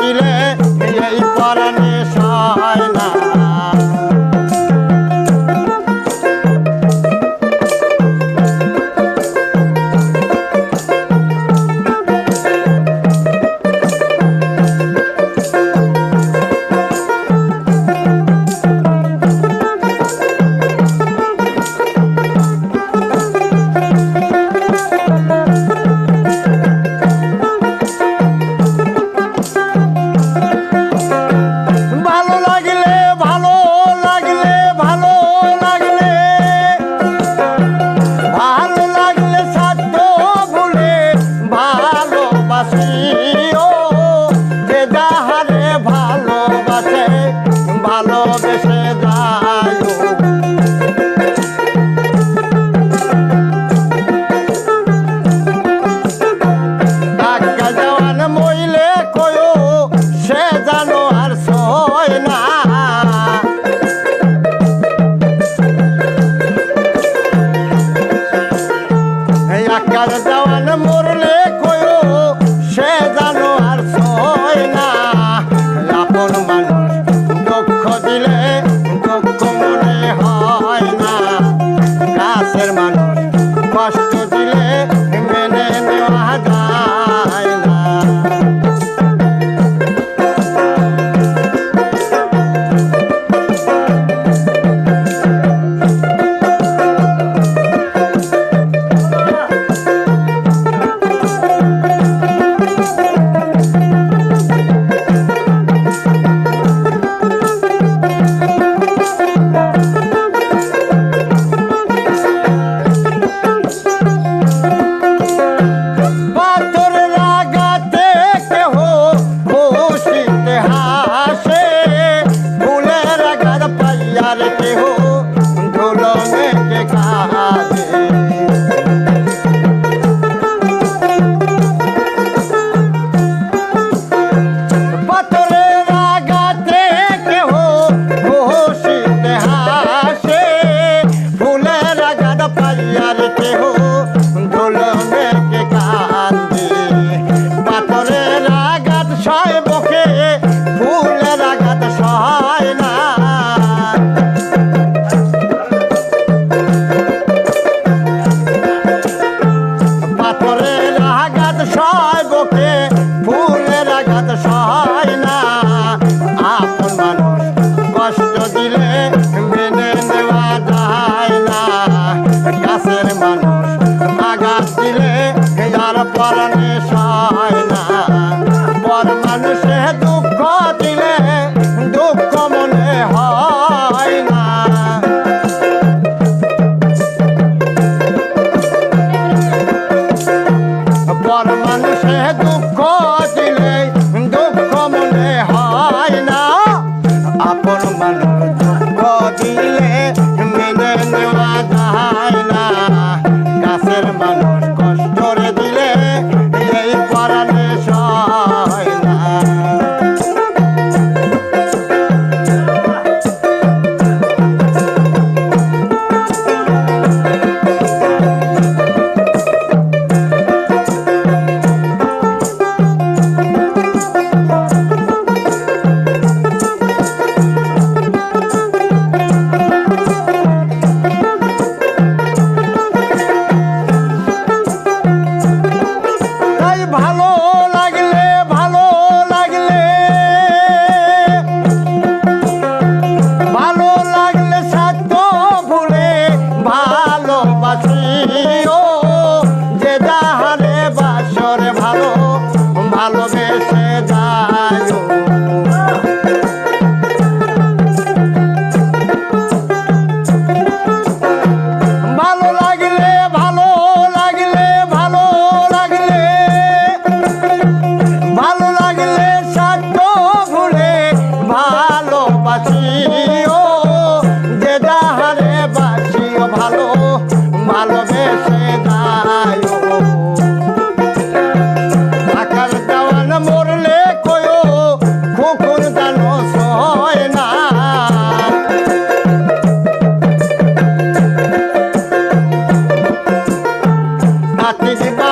দিলে এই পারান আমার দেওয়াল মরলে কয়ো সে জানো আর সয় না। আপন মানুষ মানুষ কষ্ট দিলে का por mano.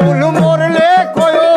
বাউল মরলে কয়ো